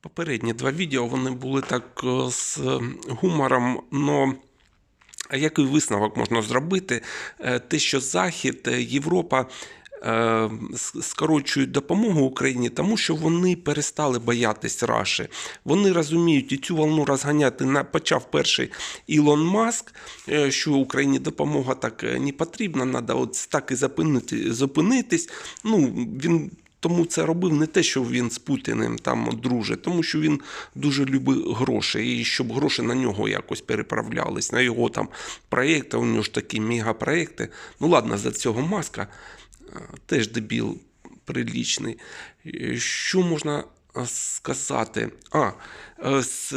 Попередні два відео вони були так е, з гумором, но а який висновок можна зробити? Е, Те, що Захід, е, Європа скорочують допомогу Україні, тому що вони перестали боятись Раші. Вони розуміють, і цю волну розганяти на почав перший Ілон Маск, що Україні допомога так не потрібна, треба от так і зупинити, зупинитись. Ну, він тому це робив не те, що він з Путіним там дружить, тому що він дуже любить гроші, і щоб гроші на нього якось переправлялись, на його там проєкти, у нього ж такі мегапроєкти. Ну ладно, за цього маска е, теж дебіл прилічний. Е, Що можна е, сказати? А, з,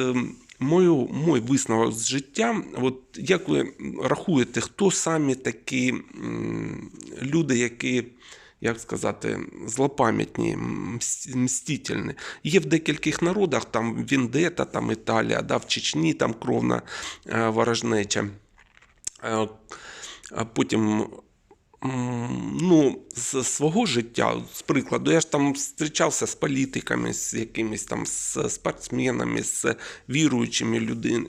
мою, мой висновок з життя, от як ви рахуєте, хто самі такі люди, які як сказати, злопам'ятні, мстительні. Є в декількох народах, там Віндета, там Італія, да, в Чечні там кровна е, ворожнеча. Е, потім. Ну, з свого життя, з прикладу, я ж там зустрічався з політиками, з якимись там з спортсменами, з віруючими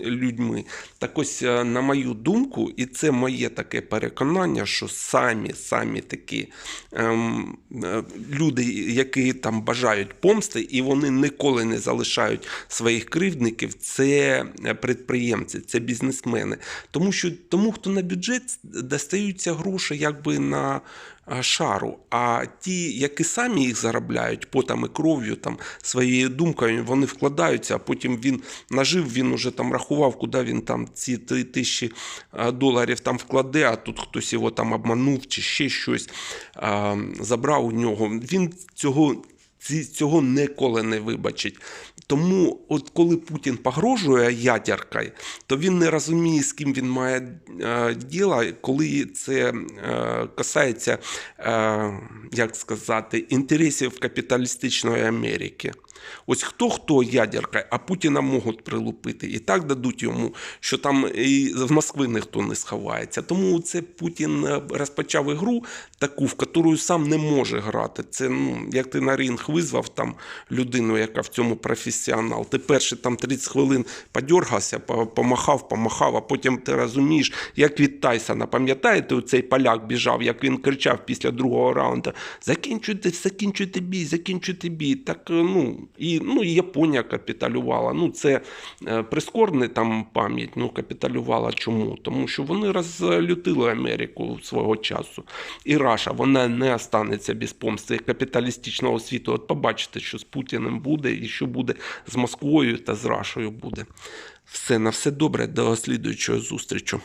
людьми. Так ось, е, на мою думку, і це моє таке переконання, що самі, самі такі ем, е, люди, які там бажають помсти, і вони ніколи не залишають своїх кривдників, це е, підприємці, це бізнесмени. Тому що тому, хто на бюджет достаються гроші якби на е, шару. А ті, які самі їх заробляють потом і кров'ю, там своєю думкою, вони вкладаються, а потім він нажив, він уже там рахував, куди він там ці три тисячі е, доларів там вкладе, а тут хтось його там обманув чи ще щось е, забрав у нього. Він цього. Цього ніколи не вибачить. Тому, от коли Путін погрожує ядеркою, то він не розуміє, з ким він має е, діло, коли це е, касається, е, як сказати, інтересів капіталістичної Америки. Ось хто хто ядерка, а Путіна можуть прилупити. І так дадуть йому, що там і в Москви ніхто не сховається. Тому це Путін е, розпочав ігру таку, в яку сам не може грати. Це ну, як ти на ринг визвав там людину, яка в цьому професіонал. Ти перші там 30 хвилин подергався, помахав, помахав, а потім ти розумієш, як від Тайсона. Пам'ятаєте, цей поляк біжав, як він кричав після другого раунду: закінчуйте, закінчуйте бій, закінчуйте бій. Так, е, ну, і, ну, і Японія капіталювала. Ну, це е, прискорбна там пам'ять, ну, капіталювала чому? Тому що вони розлютили Америку свого часу. І Раша, вона не останеться без помсти капіталістичного світу. От побачите, що з Путіним буде, і що буде з Москвою та з Рашою буде. Все, на все добре, до слідуючого зустрічі.